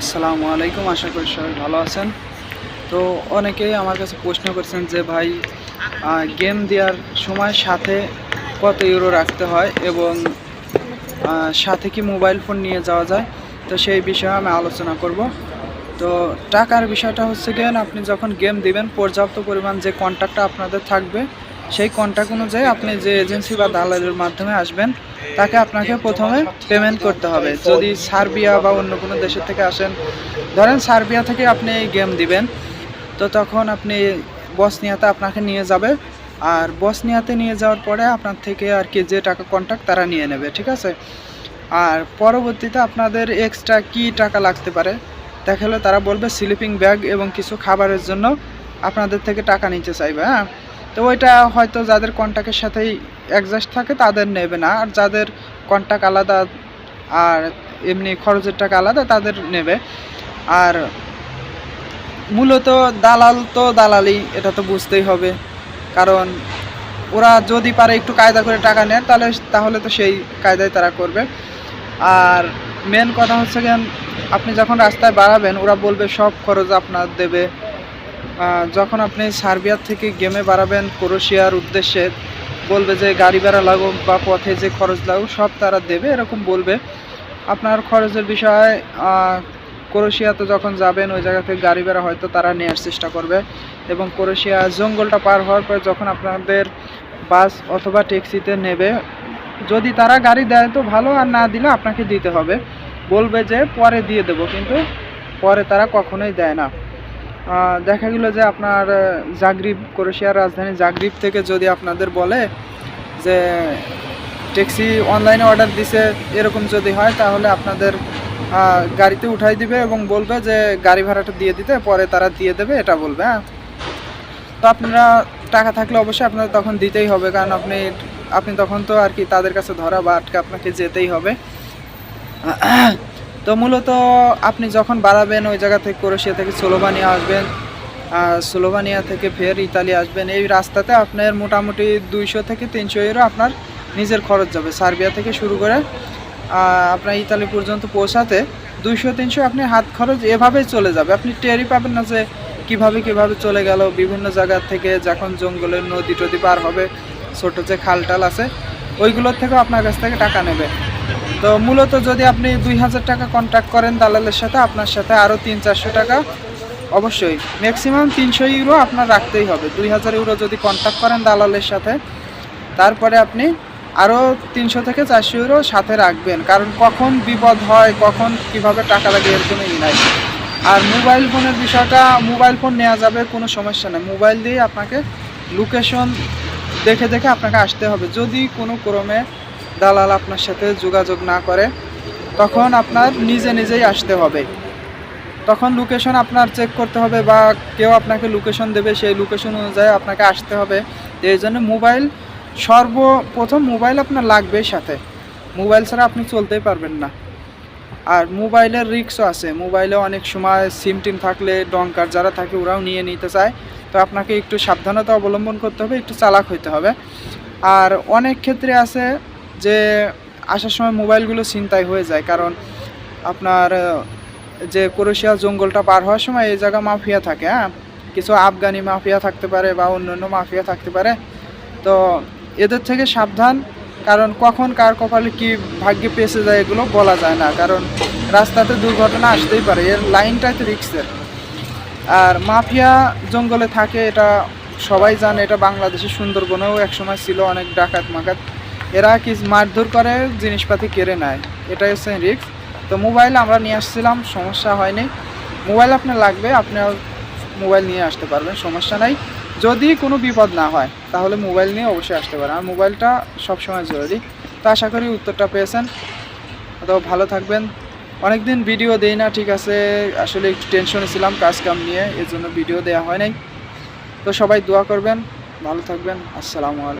আসসালামু আলাইকুম, আশা করি সবাই ভালো আছেন। তো অনেকেই আমার কাছে প্রশ্ন করছেন যে ভাই গেম দেওয়ার সময় সাথে কত ইউরো রাখতে হয় এবং সাথে কি মোবাইল ফোন নিয়ে যাওয়া যায়? তো সেই বিষয়ে আমি আলোচনা করব। তো টাকার বিষয়টা হচ্ছে গিয়ে আপনি যখন গেম দিবেন, পর্যাপ্ত পরিমাণ যে কন্ট্যাক্টটা আপনাদের থাকবে সেই কন্ট্যাক্ট অনুযায়ী আপনি যে এজেন্সি বা দালালের মাধ্যমে আসবেন, তাকে আপনাকে প্রথমে পেমেন্ট করতে হবে। যদি সার্বিয়া বা অন্য কোনো দেশের থেকে আসেন, ধরেন সার্বিয়া থেকে আপনি গেম দিবেন, তো তখন আপনি বসনিয়াতে আপনাকে নিয়ে যাবে। আর বসনিয়াতে নিয়ে যাওয়ার পরে আপনার থেকে আর কি যে টাকা কন্ট্যাক্ট তারা নিয়ে নেবে, ঠিক আছে? আর পরবর্তীতে আপনাদের এক্সট্রা কি টাকা লাগতে পারে দেখালে তারা বলবে স্লিপিং ব্যাগ এবং কিছু খাবারের জন্য আপনাদের থেকে টাকা নিতে চাইবে হ্যাঁ? তো ওইটা হয়তো যাদের কন্ট্যাক্টের সাথেই অ্যাডজাস্ট থাকে, তাদের নেবে না। আর যাদের কন্ট্যাক্ট আলাদা আর এমনি খরচের টাকা আলাদা, তাদের নেবে। আর মূলত দালাল তো দালালি এটা তো বুঝতেই হবে। কারণ ওরা যদি পারে একটু কায়দা করে টাকা নেয়, তাহলে তাহলে তো সেই কায়দায় তারা করবে। আর মেন কথা হচ্ছে কেন আপনি যখন রাস্তায় বাড়াবেন, ওরা বলবে সব খরচ আপনার দেবে। যখন আপনি সার্বিয়ার থেকে গেমে বাড়াবেন ক্রোশিয়ার উদ্দেশ্যে, বলবে যে গাড়ি ভাড়া লাগুক বা পথে যে খরচ লাগুক, সব তারা দেবে, এরকম বলবে। আপনার খরচের বিষয়ে ক্রোশিয়াতে যখন যাবেন, ওই জায়গা থেকে গাড়ি ভাড়া হয়তো তারা নেওয়ার চেষ্টা করবে। এবং ক্রোশিয়া জঙ্গলটা পার হওয়ার পর যখন আপনাদের বাস অথবা ট্যাক্সিতে নেবে, যদি তারা গাড়ি দেয় তো ভালো, আর না দিলে আপনাকে দিতে হবে। বলবে যে পরে দিয়ে দেবো, কিন্তু পরে তারা কখনোই দেয় না। দেখা গেল যে আপনার জাগরিব ক্রোশিয়ার রাজধানী জাগরিব থেকে যদি আপনাদের বলে যে ট্যাক্সি অনলাইনে অর্ডার দিছে, এরকম যদি হয়, তাহলে আপনাদের গাড়িতে উঠাই দিবে এবং বলবে যে গাড়ি ভাড়াটা দিয়ে দিতে, পরে তারা দিয়ে দেবে, এটা বলবে হ্যাঁ? তো আপনারা টাকা থাকলে অবশ্যই আপনাদের তখন দিতেই হবে, কারণ আপনি আপনি তখন তো আর কি তাদের কাছে ধরা বা আটকে আপনাকে যেতেই হবে। তো মূলত আপনি যখন বাড়াবেন ওই জায়গা থেকে ক্রোশিয়া থেকে সোলোভানিয়া আসবেন সোলোভানিয়া থেকে ফের ইতালি আসবেন, এই রাস্তাতে আপনার মোটামুটি দুইশো থেকে তিনশো ইউরো আপনার নিজের খরচ যাবে। সার্বিয়া থেকে শুরু করে আপনার ইতালি পর্যন্ত পৌঁছাতে দুইশো, তিনশো আপনি হাত খরচ এভাবেই চলে যাবে। আপনি টেরই পাবেন না যে কীভাবে কীভাবে চলে গেল। বিভিন্ন জায়গা থেকে যখন জঙ্গলের নদী টদি পার হবে, ছোটো যে খাল টাল আছে, ওইগুলোর থেকেও আপনার কাছ থেকে টাকা নেবে। তো মূলত যদি আপনি দুই হাজার টাকা কন্ট্যাক্ট করেন দালালের সাথে, আপনার সাথে আরও তিন চারশো টাকা অবশ্যই। ম্যাক্সিমাম তিনশো ইউরো আপনার রাখতেই হবে। দুই হাজার ইউরো যদি কন্ট্যাক্ট করেন দালালের সাথে, তারপরে আপনি আরও তিনশো থেকে চারশো ইউরো সাথে রাখবেন। কারণ কখন বিপদ হয়, কখন কীভাবে টাকা লাগে এর কোনো ই নাই। আর মোবাইল ফোনের বিষয়টা মোবাইল ফোন নেওয়া যাবে, কোনো সমস্যা নেই। মোবাইল দিয়ে আপনাকে লোকেশন দেখে দেখে আপনাকে আসতে হবে। যদি কোনো ক্রমে দালাল আপনার সাথে যোগাযোগ না করে, তখন আপনার নিজে নিজেই আসতে হবে। তখন লোকেশন আপনার চেক করতে হবে বা কেউ আপনাকে লোকেশন দেবে, সেই লোকেশন অনুযায়ী আপনাকে আসতে হবে। এই জন্য মোবাইল সর্বপ্রথম মোবাইল আপনার লাগবে সাথে। মোবাইল ছাড়া আপনি চলতেই পারবেন না। আর মোবাইলের রিক্সও আছে। মোবাইলে অনেক সময় সিম টিম থাকলে ডঙ্কার যারা থাকে ওরাও নিয়ে নিতে চায়। তো আপনাকে একটু সাবধানতা অবলম্বন করতে হবে, একটু চালাক হইতে হবে। আর অনেক ক্ষেত্রে আছে যে আসার সময় মোবাইলগুলো ছিনতাই হয়ে যায়, কারণ আপনার যে ক্রোশিয়া জঙ্গলটা পার হওয়ার সময় এই জায়গা মাফিয়া থাকে হ্যাঁ? কিছু আফগানি মাফিয়া থাকতে পারে বা অন্যান্য মাফিয়া থাকতে পারে। তো এদের থেকে সাবধান, কারণ কখন কার কপালে কি ভাগ্যে পেঁচে যায় এগুলো বলা যায় না, কারণ রাস্তাতে দুর্ঘটনা আসতেই পারে, এর লাইনটাই তো রিক্সের। আর মাফিয়া জঙ্গলে থাকে, এটা সবাই জানে, এটা বাংলাদেশের সুন্দরবনেও একসময় ছিল অনেক ডাকাত মাকাত এরা কি মারধর করে, জিনিসপাতি কেড়ে নেয়, এটাই হচ্ছে রিক্স তো মোবাইল আমরা নিয়ে আসছিলাম, সমস্যা হয়নি। মোবাইল আপনার লাগবে আপনার মোবাইল নিয়ে আসতে পারবেন, সমস্যা নাই। যদি কোনো বিপদ না হয়, তাহলে মোবাইল নিয়ে অবশ্যই আসতে পারেন। আর মোবাইলটা সবসময় জরুরি। তো আশা করি উত্তরটা পেয়েছেন। তো ভালো থাকবেন। অনেকদিন ভিডিও দেই না, ঠিক আছে। আসলে একটু টেনশনে ছিলাম কাজ কাম নিয়ে এর জন্য ভিডিও দেওয়া হয় নাই। তো সবাই দোয়া করবেন, ভালো থাকবেন। আসসালামু আলাইকুম।